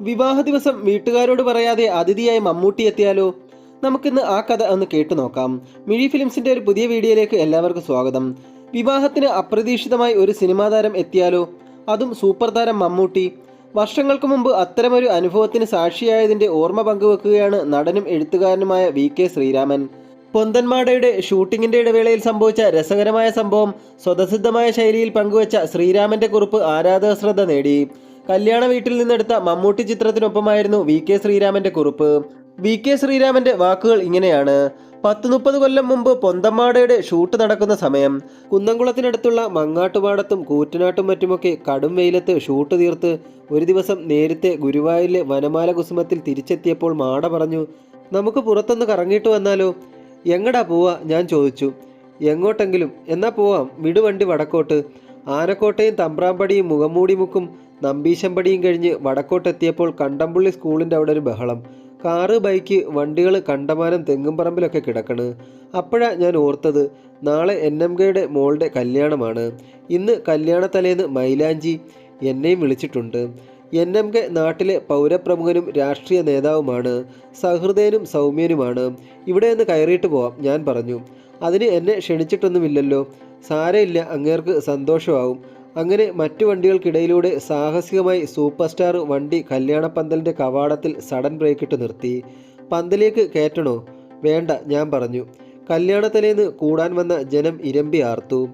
വിവാഹ ദിവസം വീട്ടുകാരോട് പറയാതെ അതിഥിയായി മമ്മൂട്ടി എത്തിയാലോ? നമുക്കിന്ന് ആ കഥ ഒന്ന് കേട്ടു നോക്കാം. മിഴി ഫിലിംസിന്റെ ഒരു പുതിയ വീഡിയോയിലേക്ക് എല്ലാവർക്കും സ്വാഗതം. വിവാഹത്തിന് അപ്രതീക്ഷിതമായി ഒരു സിനിമാ താരം എത്തിയാലോ? അതും സൂപ്പർ താരം മമ്മൂട്ടി. വർഷങ്ങൾക്ക് മുമ്പ് അത്തരമൊരു അനുഭവത്തിന് സാക്ഷിയായതിന്റെ ഓർമ്മ പങ്കുവെക്കുകയാണ് നടനും എഴുത്തുകാരനുമായ വി കെ ശ്രീരാമൻ. പൊന്തന്മാടയുടെ ഷൂട്ടിങ്ങിന്റെ ഇടവേളയിൽ സംഭവിച്ച രസകരമായ സംഭവം സ്വതസിദ്ധമായ ശൈലിയിൽ പങ്കുവച്ച ശ്രീരാമന്റെ കുറിപ്പ് ആരാധക ശ്രദ്ധ നേടി. കല്യാണ വീട്ടിൽ നിന്നെടുത്ത മമ്മൂട്ടി ചിത്രത്തിനൊപ്പമായിരുന്നു വി കെ ശ്രീരാമന്റെ കുറിപ്പ്. വി കെ ശ്രീരാമന്റെ വാക്കുകൾ ഇങ്ങനെയാണ്. പത്ത് മുപ്പത് കൊല്ലം മുമ്പ് പൊന്തമ്മാടയുടെ ഷൂട്ട് നടക്കുന്ന സമയം. കുന്നംകുളത്തിനടുത്തുള്ള മങ്ങാട്ടുപാടത്തും കൂറ്റനാട്ടും മറ്റുമൊക്കെ കടും വെയിലത്ത് ഷൂട്ട് തീർത്ത് ഒരു ദിവസം നേരത്തെ ഗുരുവായൂരിലെ വനമാല കുസുമത്തിൽ തിരിച്ചെത്തിയപ്പോൾ മാട പറഞ്ഞു നമുക്ക് പുറത്തൊന്ന് കറങ്ങിയിട്ട് വന്നാലോ? എങ്ങടാ പോവാ? ഞാൻ ചോദിച്ചു. എങ്ങോട്ടെങ്കിലും. എന്നാ പോവാം. വിടുവണ്ടി വടക്കോട്ട്. ആനക്കോട്ടയും തമ്പ്രാമ്പടിയും മുഖംമൂടി മുക്കും. നമ്പീശമ്പടിയും കഴിഞ്ഞ് വടക്കോട്ടെത്തിയപ്പോൾ കണ്ടംപുള്ളി സ്കൂളിന്റെ അവിടെ ഒരു ബഹളം. കാറ് ബൈക്ക് വണ്ടികൾ കണ്ടമാനം തെങ്ങുംപറമ്പിലൊക്കെ കിടക്കണ്. അപ്പോഴാ ഞാൻ ഓർത്തത് നാളെ എൻ എം കെയുടെ മോളുടെ കല്യാണമാണ്. ഇന്ന് കല്യാണത്തലേന്ന് മൈലാഞ്ചി എന്നെയും വിളിച്ചിട്ടുണ്ട്. എൻ എം കെ നാട്ടിലെ പൗരപ്രമുഖനും രാഷ്ട്രീയ നേതാവുമാണ്. സഹൃദയനും സൗമ്യനുമാണ്. ഇവിടെ നിന്ന് കയറിയിട്ട് പോവാം ഞാൻ പറഞ്ഞു. അതിന് എന്നെ ക്ഷണിച്ചിട്ടൊന്നുമില്ലല്ലോ. സാരയില്ല അങ്ങേർക്ക് സന്തോഷമാവും. അങ്ങനെ മറ്റു വണ്ടികൾക്കിടയിലൂടെ സാഹസികമായി സൂപ്പർ സ്റ്റാർ വണ്ടി കല്യാണപ്പന്തലിന്റെ കവാടത്തിൽ സഡൻ ബ്രേക്കിട്ട് നിർത്തി. പന്തലേക്ക് കയറ്റണോ? വേണ്ട ഞാൻ പറഞ്ഞു. കല്യാണത്തലേന്ന് കൂടാൻ വന്ന ജനം ഇരമ്പി ആർത്തു.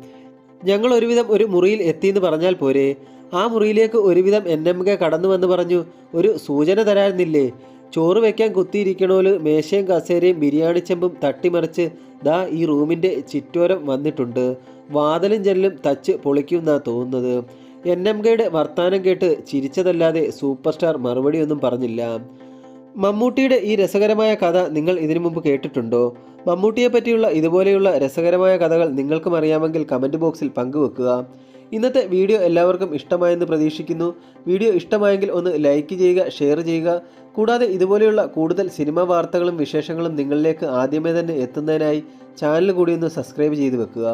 ഞങ്ങൾ ഒരുവിധം ഒരു മുറിയിൽ എത്തിയെന്ന് പറഞ്ഞാൽ പോരെ. ആ മുറിയിലേക്ക് ഒരുവിധം എൻ എം കെ കടന്നു വന്ന് പറഞ്ഞു ഒരു സൂചന തരാനില്ലേ ചോറ് വെക്കാൻ കുത്തിയിരിക്കണോൽ മേശയും കസേരയും ബിരിയാണി ചെമ്പും തട്ടിമറിച്ച് ദാ ഈ റൂമിന്റെ ചുറ്റോരം വന്നിട്ടുണ്ട്. വാതലും ജനലും തച്ച് പൊളിക്കുമെന്നാ തോന്നുന്നത്. എൻ എം കെയുടെ വർത്താനം കേട്ട് ചിരിച്ചതല്ലാതെ സൂപ്പർ സ്റ്റാർ മറുപടിയൊന്നും പറഞ്ഞില്ല. മമ്മൂട്ടിയുടെ ഈ രസകരമായ കഥ നിങ്ങൾ ഇതിനു മുമ്പ് കേട്ടിട്ടുണ്ടോ? മമ്മൂട്ടിയെ പറ്റിയുള്ള ഇതുപോലെയുള്ള രസകരമായ കഥകൾ നിങ്ങൾക്കും അറിയാമെങ്കിൽ കമന്റ് ബോക്സിൽ പങ്കുവെക്കുക. ഇന്നത്തെ വീഡിയോ എല്ലാവർക്കും ഇഷ്ടമായെന്ന് പ്രതീക്ഷിക്കുന്നു. വീഡിയോ ഇഷ്ടമായെങ്കിൽ ഒന്ന് ലൈക്ക് ചെയ്യുക ഷെയർ ചെയ്യുക. കൂടാതെ ഇതുപോലെയുള്ള കൂടുതൽ സിനിമാ വാർത്തകളും വിശേഷങ്ങളും നിങ്ങളിലേക്ക് ആദ്യമേ തന്നെ എത്തുന്നതിനായി ചാനൽ കൂടി ഒന്ന് സബ്സ്ക്രൈബ് ചെയ്ത് വെക്കുക.